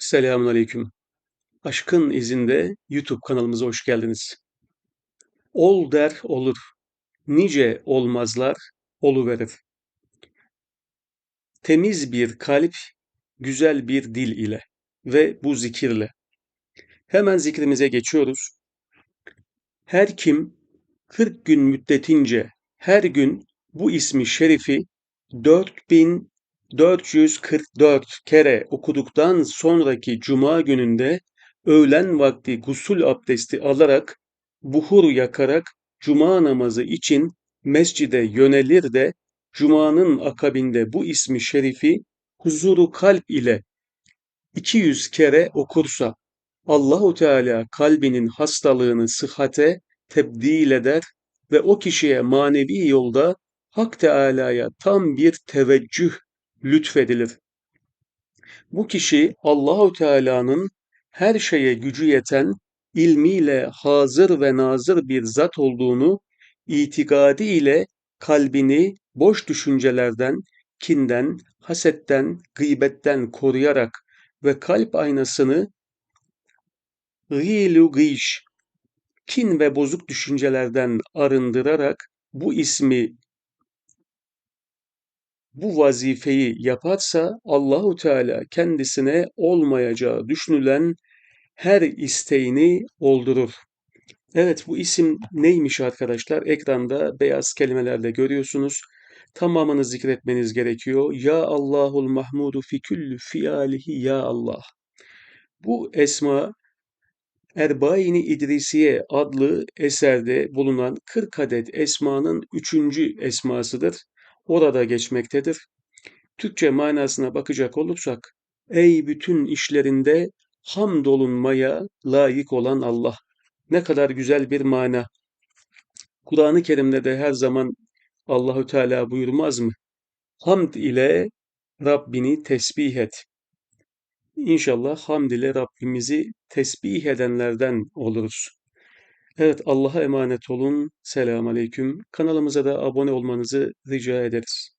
Selamünaleyküm. Aşkın izinde YouTube kanalımıza hoş geldiniz. Ol der olur, nice olmazlar oluverir. Temiz bir kalp, güzel bir dil ile ve bu zikirle. Hemen zikrimize geçiyoruz. Her kim 40 gün müddetince her gün bu ismi şerifi 4444 kere okuduktan sonraki cuma gününde öğlen vakti gusül abdesti alarak buhur yakarak cuma namazı için mescide yönelir de cumanın akabinde bu ismi şerifi huzuru kalp ile 200 kere okursa Allahu Teala kalbinin hastalığını sıhhate tebdil eder ve o kişiye manevi yolda Hak Teâlâ'ya tam bir teveccüh lütfedilir. Bu kişi Allahu Teala'nın her şeye gücü yeten, ilmiyle hazır ve nazır bir zat olduğunu itikadi ile kalbini boş düşüncelerden, kinden, hasetten, gıybetten koruyarak ve kalp aynasını gîlu gîş, kin ve bozuk düşüncelerden arındırarak bu ismi bu vazifeyi yaparsa Allahu Teala kendisine olmayacağı düşünülen her isteğini oldurur. Evet bu isim neymiş arkadaşlar? Ekranda beyaz kelimelerle görüyorsunuz. Tamamını zikretmeniz gerekiyor. Ya Allahul Mahmudu fi küllü fialihi ya Allah. Bu esma Erbaini İdrisiye adlı eserde bulunan 40 adet esmanın üçüncü esmasıdır. Orada geçmektedir. Türkçe manasına bakacak olursak, ey bütün işlerinde hamdolunmaya layık olan Allah. Ne kadar güzel bir mana. Kur'an-ı Kerim'de de her zaman Allahü Teala buyurmaz mı? Hamd ile Rabbini tesbih et. İnşallah hamd ile Rabbimizi tesbih edenlerden oluruz. Evet Allah'a emanet olun. Selamun Aleyküm. Kanalımıza da abone olmanızı rica ederiz.